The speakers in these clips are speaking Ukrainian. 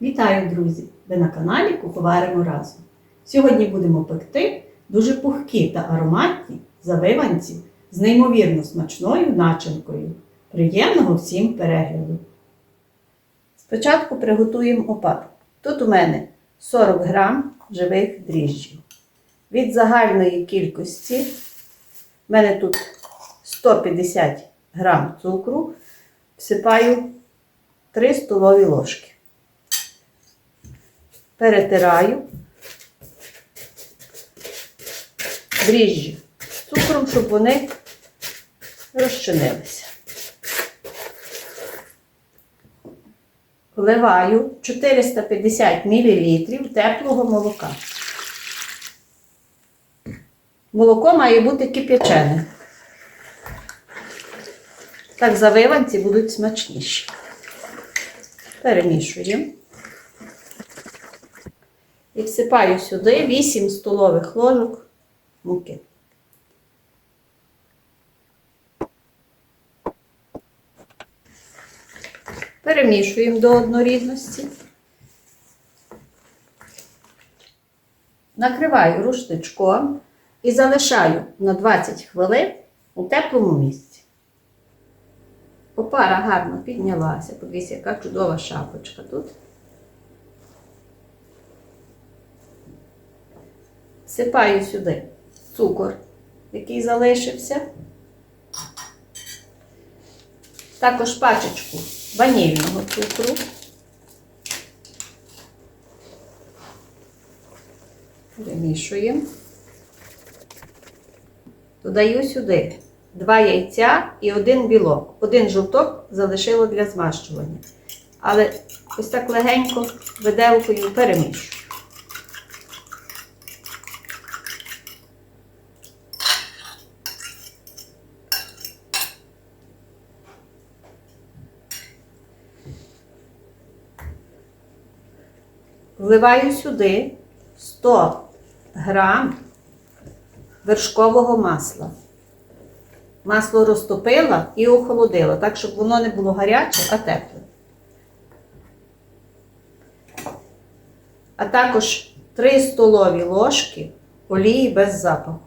Вітаю, друзі! Ви на каналі Куховаримо разом. Сьогодні будемо пекти дуже пухкі та ароматні завиванці з неймовірно смачною начинкою. Приємного всім перегляду! Спочатку приготуємо опару. Тут у мене 40 грам живих дріжджів. Від загальної кількості в мене тут 150 грам цукру, всипаю 3 столові ложки. Перетираю дріжджі з цукром, щоб вони розчинилися. Вливаю 450 мл теплого молока. Молоко має бути кип'ячене. Так завиванці будуть смачніші. Перемішуємо. І всипаю сюди 8 столових ложок муки. Перемішуємо до однорідності. Накриваю рушничком і залишаю на 20 хвилин у теплому місці. Опара гарно піднялася. Подивіться, яка чудова шапочка тут. Всипаю сюди цукор, який залишився. Також пачечку ванільного цукру. Перемішуємо. Додаю сюди два яйця і один білок. Один жовток залишила для змащування. Але ось так легенько виделкою перемішую. Вливаю сюди 100 грам вершкового масла. Масло розтопила і охолодила, так, щоб воно не було гаряче, а тепле. А також 3 столові ложки олії без запаху.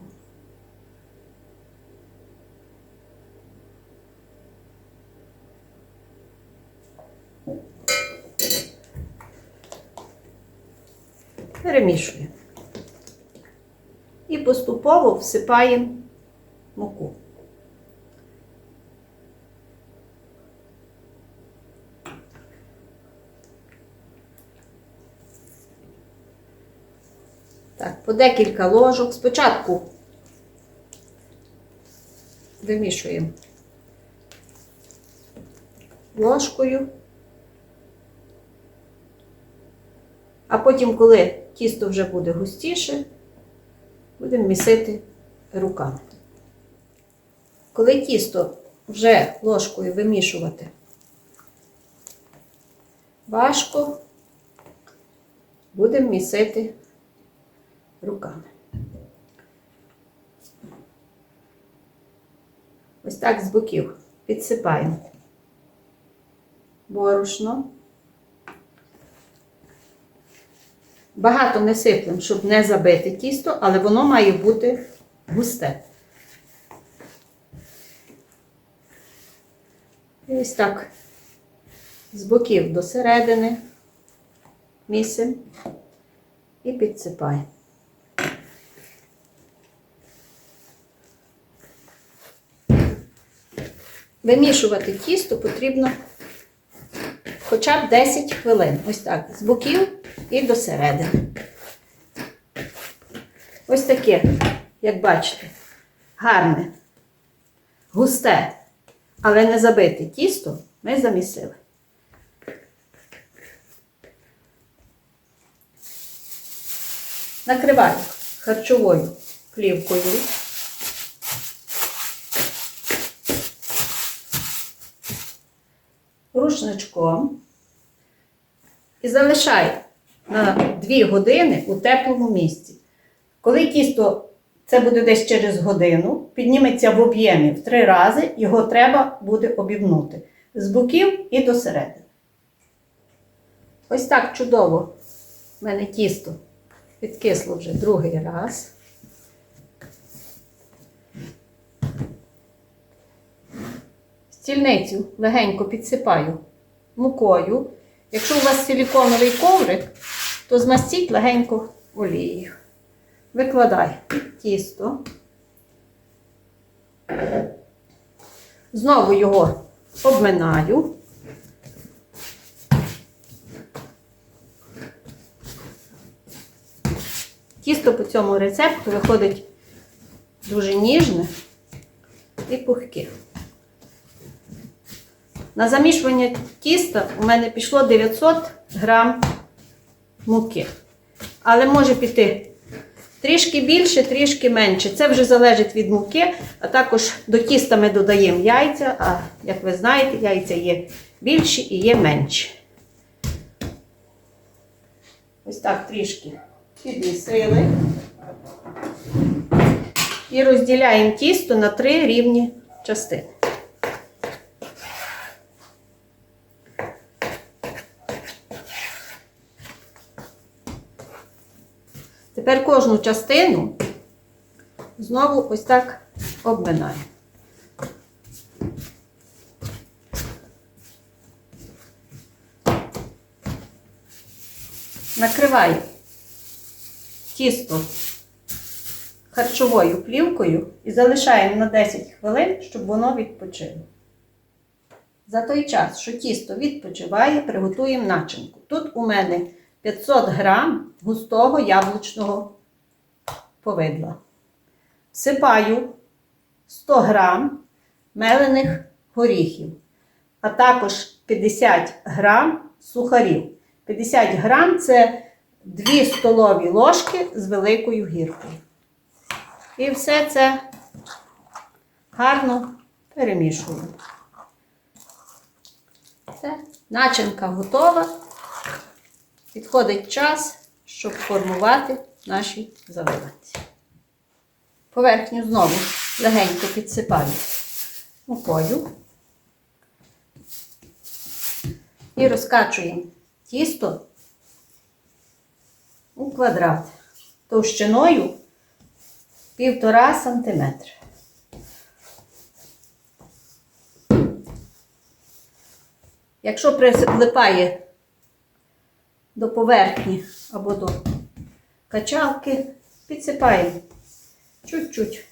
Перемішуємо. І поступово всипаємо муку. Так, по декілька ложок. Спочатку вимішуємо ложкою. А потім, коли тісто вже буде густіше, будемо місити руками. Коли тісто вже ложкою вимішувати важко, будемо місити руками. Ось так з боків підсипаємо борошно. Багато не сиплемо, щоб не забити тісто, але воно має бути густе. І ось так з боків до середини місимо і підсипаємо. Вимішувати тісто потрібно хоча б 10 хвилин. Ось так, з боків і до середини. Ось таке, як бачите, гарне, густе, але не забите тісто ми замісили. Накриваю харчовою плівкою. Рушничком і залишаю на 2 години у теплому місці. Коли тісто це буде десь через годину, підніметься в об'ємі в 3 рази, його треба буде обівнути з боків і до середини. Ось так чудово. У мене тісто підкисло вже другий раз. Стільницю легенько підсипаю мукою. Якщо у вас силіконовий коврик, то змастіть легенько олією. Викладай тісто. Знову його обминаю. Тісто по цьому рецепту виходить дуже ніжне і пухке. На замішування тіста у мене пішло 900 грам муки. Але може піти трішки більше, трішки менше. Це вже залежить від муки, а також до тіста ми додаємо яйця, а як ви знаєте, яйця є більші і є менші. Ось так трішки підмісили. І розділяємо тісто на три рівні частини. Тепер кожну частину знову ось так обминаємо. Накриваю тісто харчовою плівкою і залишаємо на 10 хвилин, щоб воно відпочило. За той час, що тісто відпочиває, приготуємо начинку. Тут у мене 500 грам густого яблучного повидла. Всипаю 100 грам мелених горіхів, а також 50 грам сухарів. 50 грам це 2 столові ложки з великою гіркою. І все це гарно перемішуємо. Все, начинка готова. Підходить час, щоб формувати наші заливанці. Поверхню знову легенько підсипаю мукою і розкачуємо тісто у квадрат товщиною 1,5 см. Якщо прилипає до поверхні або до качалки, підсипаємо чуть-чуть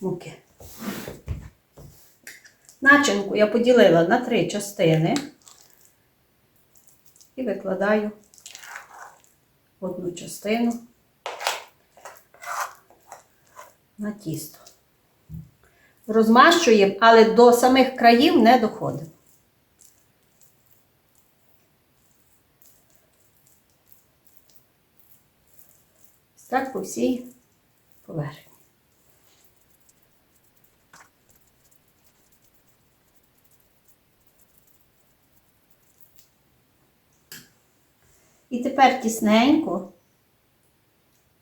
муки. Начинку я поділила на три частини і викладаю одну частину на тісто. Розмащуємо, але до самих країв не доходимо. Так по всій поверхні. І тепер тісненько,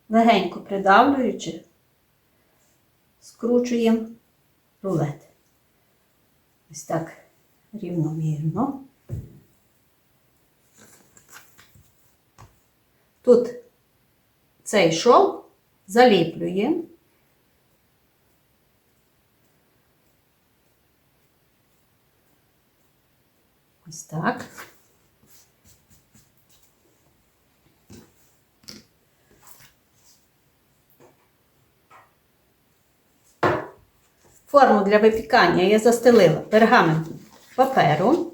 легенько придавлюючи, скручуємо рулет. Ось так рівномірно. Тут цей шов заліплюємо. Ось так. Форму для випікання я застелила пергаментом паперу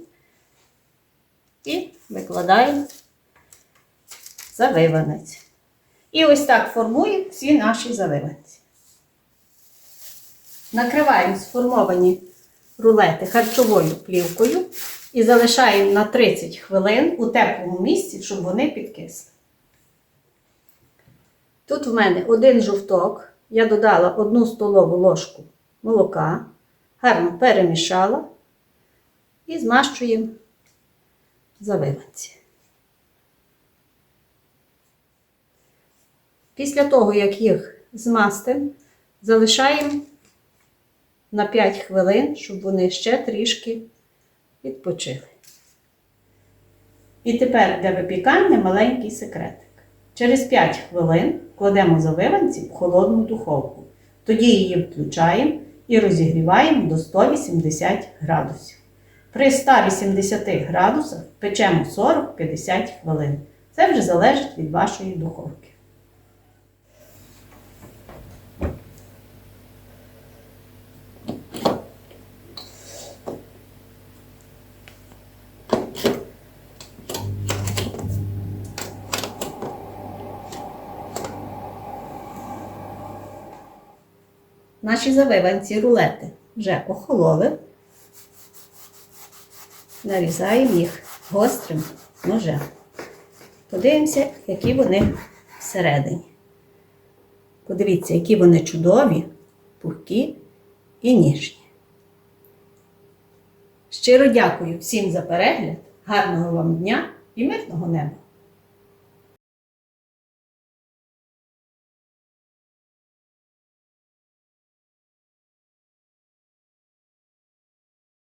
і викладаємо завиванець. І ось так формуємо всі наші завиванці. Накриваємо сформовані рулети харчовою плівкою і залишаємо на 30 хвилин у теплому місці, щоб вони підкисли. Тут в мене один жовток. Я додала одну столову ложку молока, гарно перемішала і змащуємо завиванці. Після того, як їх змастимо, залишаємо на 5 хвилин, щоб вони ще трішки відпочили. І тепер для випікання маленький секретик. Через 5 хвилин кладемо завиванці в холодну духовку. Тоді її включаємо і розігріваємо до 180 градусів. При 180 градусах печемо 40-50 хвилин. Це вже залежить від вашої духовки. Наші завиванці рулети вже охололи. Нарізаємо їх гострим ножем. Подивимося, які вони всередині. Подивіться, які вони чудові, пухкі і ніжні. Щиро дякую всім за перегляд, гарного вам дня і мирного неба!